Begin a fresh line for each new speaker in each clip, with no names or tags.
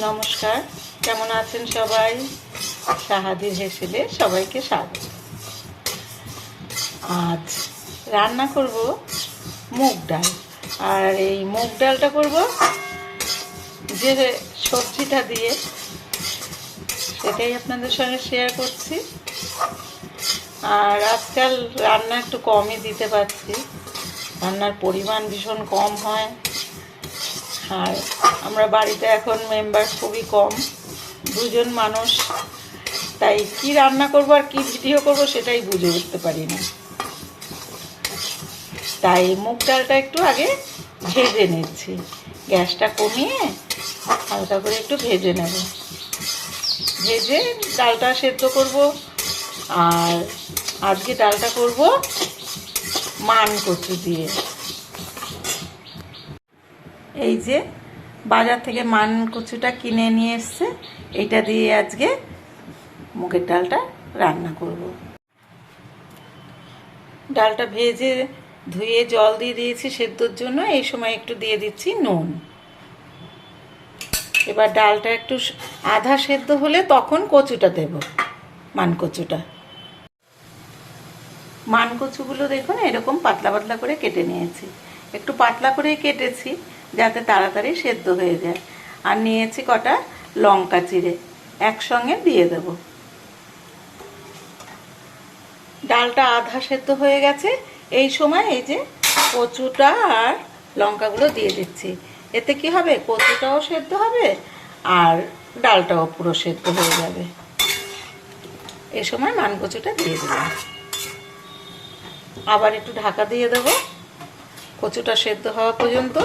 নমস্কার। কেমন আছেন সবাই? সাহাদির হেসেলে সবাইকে স্বাগত। আজ রান্না করব মুগ ডাল। আর এই মুগ ডালটা করব যে সবজিটা দিয়ে। সেটাই আপনাদের সঙ্গে শেয়ার করছি। আর আজকাল রান্না একটু কমই দিতে পারছি। রান্নার পরিমাণ ভীষণ কম হয়। আর আমরা বাড়িতে এখন মেম্বার খুবই কম, দুজন মানুষ। তাই কি রান্না করব আর কি ভিডিও করব সেটাই বুঝে উঠতে পারি না। তাই মুগ ডালটা একটু আগে ভেজে নিচ্ছি। গ্যাসটা কমিয়ে হালকা করে একটু ভেজে নেব। ভেজে ডালটা সেদ্ধ করব আর আজকে ডালটা করব মান কচু দিয়ে। এই যে বাজার থেকে মান কচুটা কিনে নিয়ে এসছে এইটা দিয়ে আজকে মুগের ডালটা রান্না করব। ডালটা ভেজে ধুয়ে জল দিয়ে দিয়েছি সেদ্ধর জন্য, এই সময় একটু দিয়ে দিচ্ছি নুন। এবার ডালটা একটু আধা সেদ্ধ হলে তখন কচুটা দেব মান কচুটা মান কচুগুলো দেখুন, এরকম পাতলা পাতলা করে কেটে নিয়েছি। একটু পাতলা করে কেটেছি যাতে তাড়াতাড়ি সেদ্ধ হয়ে যায়। আর নিয়েছি কটা লঙ্কা চিড়ে, একসঙ্গে দিয়ে দেব। ডালটা আধা সেদ্ধ হয়ে গেছে। এই সময় এই যে কচুটা আর লঙ্কাগুলো দিয়ে দিচ্ছি। এতে কি হবে? কচুটাও সেদ্ধ হবে আর ডালটাও পুরো সেদ্ধ হয়ে যাবে। এই সময় মান কচুটা দিয়ে দিলাম। আবার একটু ঢাকা দিয়ে দেব। কচুটা সেদ্ধ হওয়া পর্যন্ত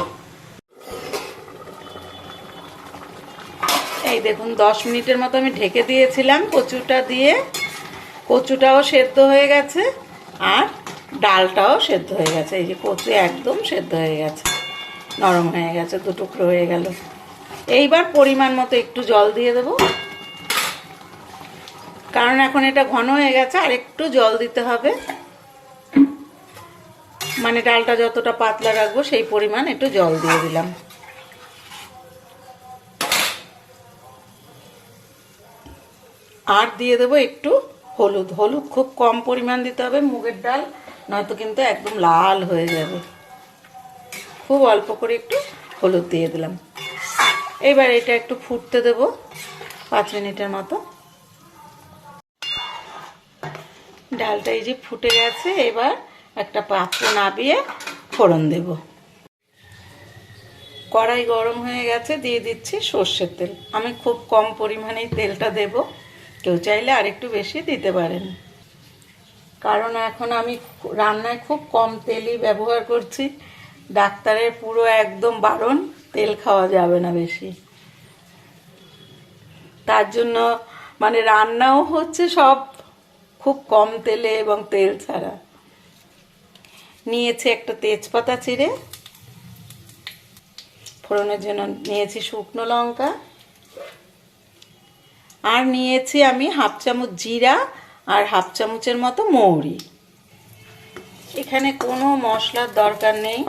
এই দেখুন, দশ মিনিটের মতো আমি ঢেকে দিয়েছিলাম কচুটা দিয়ে। কচুটাও সেদ্ধ হয়ে গেছে আর ডালটাও সেদ্ধ হয়ে গেছে। এই যে কচু একদম সেদ্ধ হয়ে গেছে, নরম হয়ে গেছে, দু টুকরো হয়ে গেল। এইবার পরিমাণ মতো একটু জল দিয়ে দেব। কারণ এখন এটা ঘন হয়ে গেছে, আর একটু জল দিতে হবে। মানে ডালটা যতটা পাতলা রাখব সেই পরিমাণ একটু জল দিয়ে দিলাম। আর দিয়ে দেবো একটু হলুদ। হলুদ খুব কম পরিমাণ দিতে হবে, মুগের ডাল, নয়তো কিন্তু একদম লাল হয়ে যাবে। খুব অল্প করে একটু হলুদ দিয়ে দিলাম। এবার এটা একটু ফুটতে দেব পাঁচ মিনিটের মতো। ডালটা এই যে ফুটে গেছে, এবার একটা পাত্র নাবিয়ে ফোড়ন দেব। কড়াই গরম হয়ে গেছে, দিয়ে দিচ্ছি সর্ষের তেল। আমি খুব কম পরিমাণেই তেলটা দেব। কেউ চাইলে আরেকটু বেশি দিতে পারেন। কারণ এখন আমি রান্নায় খুব কম তেলই ব্যবহার করছি। ডাক্তারের পুরো একদম বারণ, তেল খাওয়া যাবে না বেশি। তার জন্য মানে রান্নাও হচ্ছে সব খুব কম তেলে এবং তেল ছাড়া। নিয়েছি একটা তেজপাতা চিড়ে। ফোড়নের জন্য নিয়েছি শুকনো লঙ্কা। আর নিয়েছি আমি হাফ চামচ জিরা আর হাফ চামচের মতো মৌরি। এখানে কোনো মশলার দরকার নেই।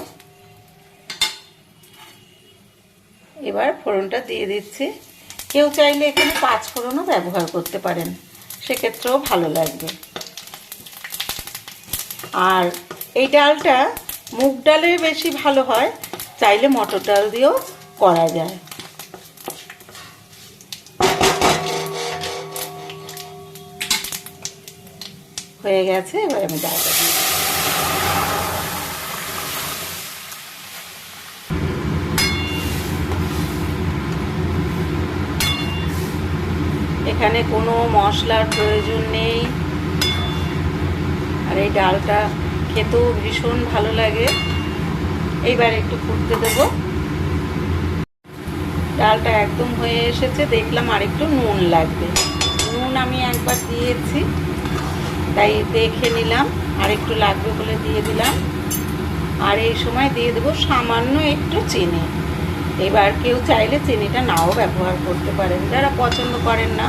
এবার ফোড়নটা দিয়ে দিচ্ছি। কেউ চাইলে এখানে পাঁচ ফোড়নও ব্যবহার করতে পারেন। সেক্ষেত্রেও ভালো লাগবে। আর এই ডালটা মুগ ডালে বেশি ভালো হয়, চাইলে মটর ডাল দিয়েও করা যায়। হয়ে গেছে, এবার আমি ডালটা দিই এখানে কোনো মশলার প্রয়োজন নেই। আর এই ডালটা খেতেও ভীষণ ভালো লাগে। এইবার একটু ফুটতে দেব। ডালটা একদম হয়ে এসেছে, দেখলাম আর একটু নুন লাগবে। নুন আমি একবার দিয়েছি। তাই দেখে নিলাম, আর একটু লাগবে বলে দিয়ে দিলাম। আর এই সময় দিয়ে দেবো সামান্য একটু চিনি। এবার কেউ চাইলে চিনিটা নাও ব্যবহার করতে পারেন। যারা পছন্দ করেন না,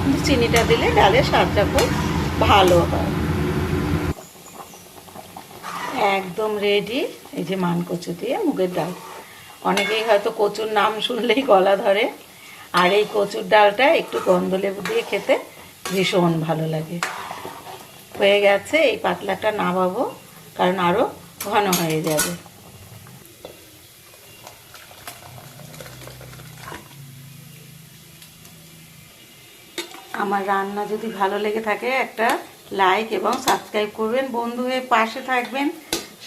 কিন্তু চিনিটা দিলে ডালের স্বাদটা খুব ভালো হয়। একদম রেডি এই যে মান কচু দিয়ে মুগের ডাল। অনেকেই হয়তো কচুর নাম শুনলেই গলা ধরে। আর এই কচুর ডালটা একটু গন্ধ লেবু দিয়ে খেতে ভীষণ ভালো লাগে। হয়ে গেছে, এই পাতলাটা নামাবো, কারণ আরও ঘন হয়ে যাবে। আমার রান্না যদি ভালো লেগে থাকে, একটা লাইক এবং সাবস্ক্রাইব করবেন। বন্ধু হয়ে পাশে থাকবেন।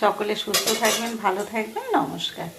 সকলে সুস্থ থাকবেন, ভালো থাকবেন। নমস্কার।